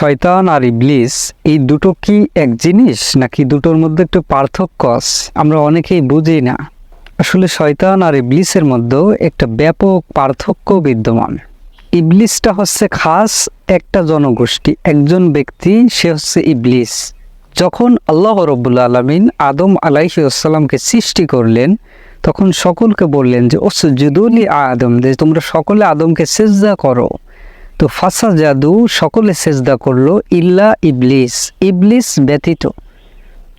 শয়তান আর ইবলিস, এই দুটো কি এক জিনিস নাকি দুটোর মধ্যে একটু পার্থক্য আছে? আমরা অনেকেই বুঝি না। আসলে শয়তান আর ইবলিসের মধ্যেও একটা ব্যাপক পার্থক্য বিদ্যমান। ইবলিসটা হচ্ছে খাস একটা জনগোষ্ঠী, একজন ব্যক্তি, সে হচ্ছে ইবলিস। যখন আল্লাহ রব্বুল আলমিন আদম আলাইসাল্লামকে সৃষ্টি করলেন, তখন সকলকে বললেন যে ওসুজুদুলি আদম যে তোমরা সকলে আদমকে সেজদা করো। তো ফাসা জাদু সকলে সেজদা করল ইল্লা ইবলিস ইবলিস ব্যতীত।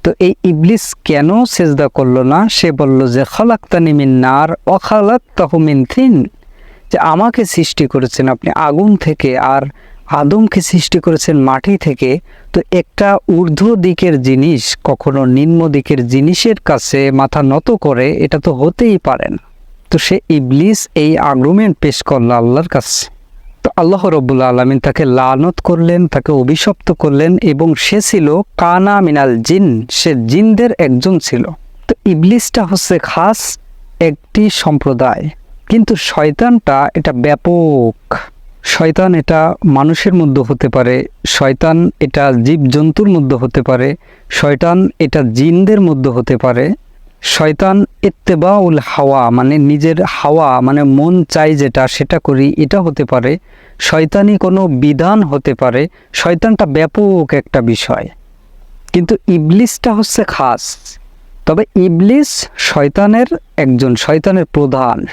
তো এই ইবলিস কেন সেজদা করল না? সে বলল যে, খলাক্তানি মিন নার অখালাক তহমিন থিন। যে আমাকে সৃষ্টি করেছেন আপনি আগুন থেকে আর আদমকে সৃষ্টি করেছেন মাটি থেকে। তো একটা ঊর্ধ্ব দিকের জিনিস, কখনো নিম্ন দিকের জিনিসের কাছে মাথা নত করে, এটা তো হতেই পারে না। তো সে ইবলিস এই আর্গুমেন্ট পেশ করল আল্লাহর কাছে। আল্লাহ রব্বুল আলমিন তাকে লানত করলেন, তাকে অভিশপ্ত করলেন এবং সে ছিল কানা মিনাল জিন, সে জিনদের একজন ছিল। তো ইবলিসটা হচ্ছে খাস একটি সম্প্রদায়। কিন্তু শয়তানটা এটা ব্যাপক। শয়তান এটা মানুষের মধ্যে হতে পারে, শয়তান এটা জীবজন্তুর মধ্যে হতে পারে, শয়তান এটা জিনদের মধ্যে হতে পারে। শয়তান ইত্তেবাউল হাওয়া মানে নিজের হাওয়া মানে মন চাই যেটা, সেটা করি, এটা হতে পারে, শয়তানি কোনো বিধান হতে পারে, শয়তানটা ব্যাপক একটা বিষয়। কিন্তু ইবলিসটা হচ্ছে খাস। তবে ইবলিস শয়তানের একজন, শয়তানের প্রধান।